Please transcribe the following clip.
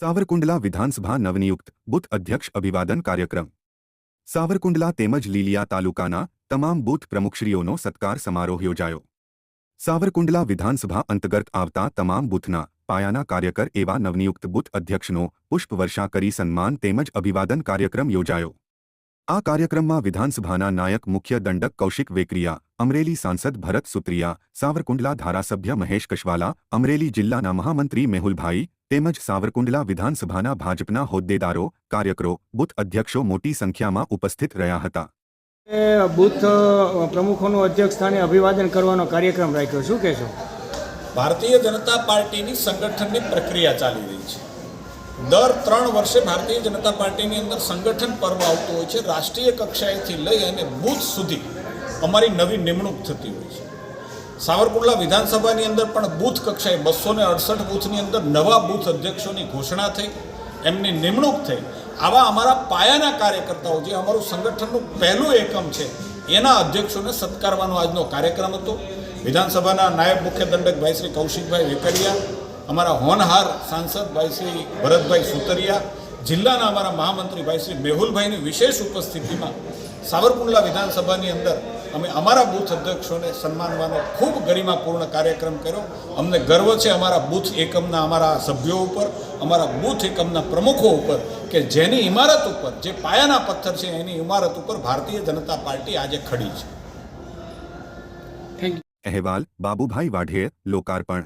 સાવરકુંડલા વિધાનસભા નવનિયુક્ત બુથ અધ્યક્ષ અભિવાદન કાર્યક્રમ સાવરકુંડલા તેમજ લીલિયા તાલુકાના તમામ બૂથ પ્રમુખશ્રીઓનો સત્કાર સમારોહ યોજાયો સાવરકુંડલા વિધાનસભા અંતર્ગત આવતા તમામ બૂથના પાયાના કાર્યકર એવા નવનિયુક્ત બુથ અધ્યક્ષનો પુષ્પવર્ષા કરી સન્માન તેમજ અભિવાદન કાર્યક્રમ યોજાયો આ કાર્યક્રમમાં વિધાનસભાના નાયક મુખ્ય દંડક કૌશિક વેકરિયા અમરેલી સાંસદ ભરત સુત્રિયા સાવરકુંડલા ધારાસભ્ય મહેશ કશવાલા અમરેલી જિલ્લાના મહામંત્રી મેહુલભાઈ તેમજ સાવરકુંડલા વિધાનસભાના ભાજપના હોદ્દેદારો કાર્યકરો બુથ અધ્યક્ષો મોટી સંખ્યામાં ઉપસ્થિત રહ્યા હતા. એ બૂથ પ્રમુખોનું અધ્યક્ષ સ્થાને અભિવાદન કરવાનો કાર્યક્રમ રાખ્યો. શું કહેશો? ભારતીય જનતા પાર્ટીની સંગઠનની પ્રક્રિયા ચાલી રહી છે. દર ત્રણ વર્ષે ભારતીય જનતા પાર્ટીની અંદર સંગઠન પર્વ આવતું હોય છે. રાષ્ટ્રીય કક્ષાએથી લઈ અને બૂથ સુધી અમારી નવી નિમણૂક થતી હોય છે. સાવરકુંડલા વિધાનસભાની અંદર પણ બૂથ કક્ષાએ બસો ને અડસઠ બૂથની અંદર નવા બૂથ અધ્યક્ષોની ઘોષણા થઈ, એમની નિમણૂક થઈ. આવા અમારા પાયાના કાર્યકર્તાઓ જે અમારું સંગઠનનું પહેલું એકમ છે, એના અધ્યક્ષોને સત્કારવાનો આજનો કાર્યક્રમ હતો. વિધાનસભાના નાયબ મુખ્ય દંડક ભાઈ શ્રી કૌશિકભાઈ વેકરિયા, અમારા હોનહાર સાંસદ ભાઈ શ્રી ભરતભાઈ સુતરિયા, જિલ્લાના અમારા મહામંત્રી ભાઈ શ્રી મેહુલભાઈની વિશેષ ઉપસ્થિતિમાં સાવરકુંડલા વિધાનસભાની અંદર અમે અમારા બૂથ અધ્યક્ષોને સન્માનવાનો ખૂબ ગરિમાપૂર્ણ કાર્યક્રમ કર્યો. અમને ગર્વ છે અમારા બૂથ એકમના અમારા સભ્યો ઉપર અમારા બૂથ એકમના પ્રમુખો ઉપર કે જેની ઇમારત ઉપર જે પાયાના પથ્થર છે એની ઇમારત ઉપર ભારતીય જનતા પાર્ટી આજે ખડી છે. થેન્ક અહેવાલ બાબુભાઈ વાઢેર લોકાર્પણ.